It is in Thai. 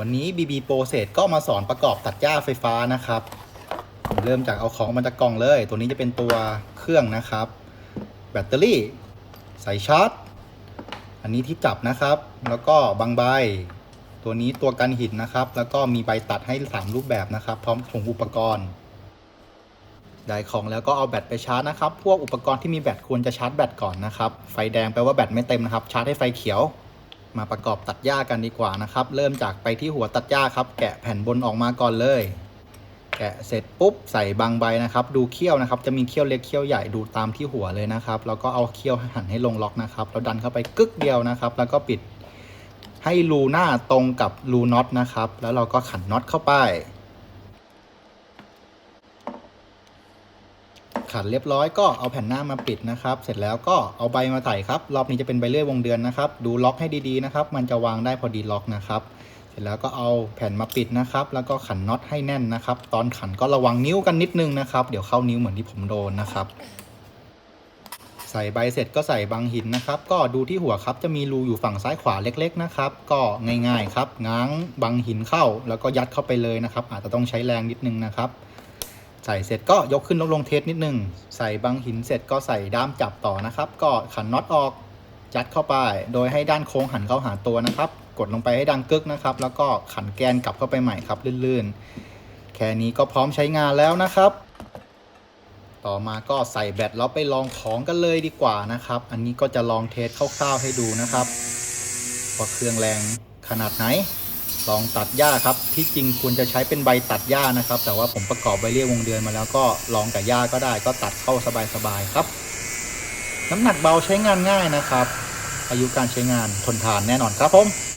วันนี้ BB Pro เศษก็มาสอนประกอบตัดหญ้าไฟฟ้านะครับ เริ่มจากเอาของมาจากกล่องเลย ตัวนี้จะเป็นตัวเครื่องนะครับ แบตเตอรี่สายชาร์จ อันนี้ที่จับนะครับ แล้วก็บางใบ ตัวนี้ตัวกันหินนะครับ แล้วก็มีใบตัดให้ 3 รูปแบบนะครับ พร้อมถุงอุปกรณ์ ได้ของแล้วก็เอาแบตไปชาร์จนะครับ พวกอุปกรณ์ที่มีแบตควรจะชาร์จแบตก่อนนะครับ ไฟแดงแปลว่าแบตไม่เต็มนะครับ ชาร์จให้ไฟเขียว มาประกอบตัดหญ้ากันดีกว่านะครับ เริ่มจากไปที่หัวตัดหญ้าครับ แกะแผ่นบนออกมาก่อนเลย แกะเสร็จปุ๊บใส่บางใบนะครับ ดูเขี้ยวนะครับ จะมีเขี้ยวเล็กเขี้ยวใหญ่ดูตามที่หัวเลยนะครับ แล้วก็เอาเขี้ยวหันให้ลงล็อกนะครับแล้วดันเข้าไปกึกเดียวนะครับ แล้วก็ปิดให้รูหน้าตรงกับรูน็อตนะครับ แล้วเราก็ขันน็อตเข้าไป ขันเรียบร้อยก็เอาแผ่นหน้ามาปิดนะครับ เสร็จแล้วก็เอาใบมาไถ่ครับ รอบนี้จะเป็นใบเลื่อยวงเดือนนะครับ ดูล็อกให้ดีๆนะครับ มันจะวางได้พอดีล็อกนะครับ เสร็จแล้วก็เอาแผ่นมาปิดนะครับ แล้วก็ขันน็อตให้แน่นนะครับ ตอนขันก็ระวังนิ้วกันนิดนึงนะครับ เดี๋ยวเข้านิ้วเหมือนที่ผมโดนนะครับใส่ใบเสร็จก็ใส่บางหินนะครับ ก็ดูที่หัวครับจะมีรูอยู่ฝั่งซ้ายขวาเล็ก ๆนะครับ ก็ง่ายๆครับง้างบางหินเข้า แล้วก็ยัดเข้าไปเลยนะครับ อาจจะต้องใช้แรงนิดนึงนะครับ ใส่เสร็จก็ยกขึ้นลดลงเทสนิดนึง ใส่บางหินเสร็จก็ใส่ด้ามจับต่อนะครับ ก็ขันน็อตออกยัดเข้าไป โดยให้ด้านโค้งหันเข้าหาตัวนะครับ กดลงไปให้ดังกึกนะครับ แล้วก็ขันแกนกลับเข้าไปใหม่ครับลื่นๆ แค่นี้ก็พร้อมใช้งานแล้วนะครับ ต่อมาก็ใส่แบตแล้วไปลองของกันเลยดีกว่านะครับ อันนี้ก็จะลองเทสคร่าวๆให้ดูนะครับว่าเครื่องแรงขนาดไหน ลองตัดหญ้าครับที่จริงควรจะใช้เป็นใบตัดหญ้านะครับ แต่ว่าผมประกอบใบเรียกวงเดือนมาแล้วก็ลองกับหญ้าก็ได้ ก็ตัดเข้าสบายๆครับ น้ำหนักเบาใช้งานง่ายนะครับ อายุการใช้งานทนทานแน่นอนครับผม